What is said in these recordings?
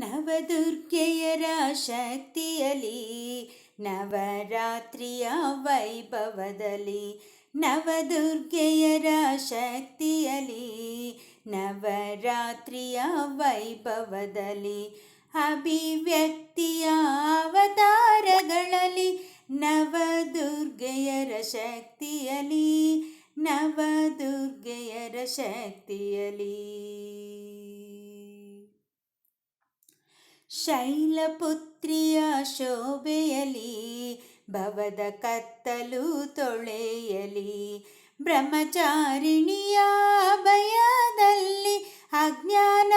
ನವದುರ್ಗೆಯರ ಶಕ್ತಿಯಲಿ ನವರಾತ್ರಿಯ ವೈಭವದಲ್ಲಿ ನವದುರ್ಗೆಯರ ಶಕ್ತಿಯಲಿ ನವರಾತ್ರಿಯ ವೈಭವದಲ್ಲಿ ಅಭಿವ್ಯಕ್ತಿಯ ಅವತಾರಗಳಲ್ಲಿ ನವದುರ್ಗೆಯರ ಶಕ್ತಿಯಲಿ ನವದುರ್ಗೆಯರ ಶಕ್ತಿಯಲಿ ಶೈಲಪುತ್ರಿಯ ಶೋಭೆಯಲಿ, ಭವದ ಕತ್ತಲು ತೊಳೆಯಲಿ, ಬ್ರಹ್ಮಚಾರಿಣಿಯ ಭಯದಲ್ಲಿ ಅಜ್ಞಾನ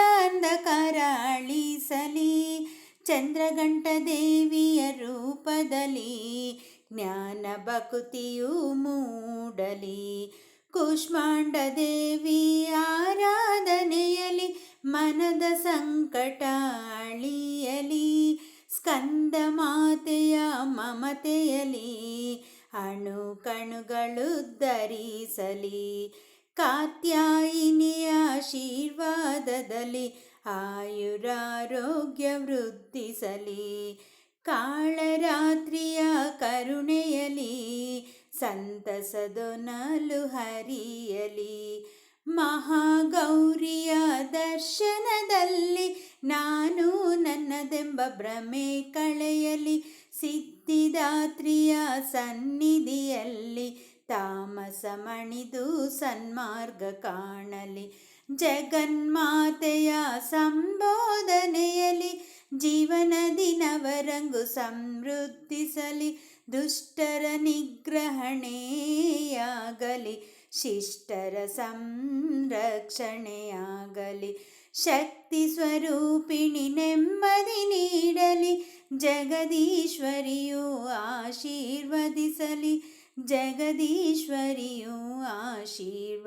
ಕರಾಳಿಸಲಿ ಚಂದ್ರಗಂಟ ದೇವಿಯ ರೂಪದಲ್ಲಿ ಜ್ಞಾನ ಭಕುತಿಯು ಮೂಡಲಿ ಕೂಷ್ಮಾಂಡ ದೇವಿ ಆರಾಧನೆಯಲಿ ಮನದ ಸಂಕಟ ಅಳಿಯಲಿ, ಸ್ಕಂದ ಮಾತೆಯ ಮಮತೆಯಲಿ, ಅಣು ಕಣುಗಳು ಧರಿಸಲಿ, ಕಾತ್ಯಾಯಿನಿಯ ಆಶೀರ್ವಾದದಲ್ಲಿ ಆಯುರಾರೋಗ್ಯ ವೃದ್ಧಿಸಲಿ, ಕಾಳರಾತ್ರಿಯ ಕರುಣೆಯಲಿ, ಸಂತಸದೊನಲು ಹರಿಯಲಿ. ಮಹಾಗೌರಿಯ ದರ್ಶನದಲ್ಲಿ ನಾನು ನನ್ನದೆಂಬ ಭ್ರಮೆ ಕಳೆಯಲಿ, ಸಿದ್ಧಿದಾತ್ರಿಯ ಸನ್ನಿಧಿಯಲ್ಲಿ ತಾಮಸ ಮಣಿದು ಸನ್ಮಾರ್ಗ ಕಾಣಲಿ, ಜಗನ್ಮಾತೆಯ ಸಂಬೋಧನೆಯಲ್ಲಿ ಜೀವನ ದಿನವರಂಗು ಸಮೃದ್ಧಿಸಲಿ, ದುಷ್ಟರ ನಿಗ್ರಹಣೆಯಾಗಲಿ. ಶಿಷ್ಟರ ಸಂರಕ್ಷಣೆಯಾಗಲಿ ಶಕ್ತಿ ಸ್ವರೂಪಿಣಿ ನೆಮ್ಮದಿ ನೀಡಲಿ ಜಗದೀಶ್ವರಿಯು ಆಶೀರ್ವದಿಸಲಿ ಜಗದೀಶ್ವರಿಯು ಆಶೀರ್ವದಿಸಲಿ.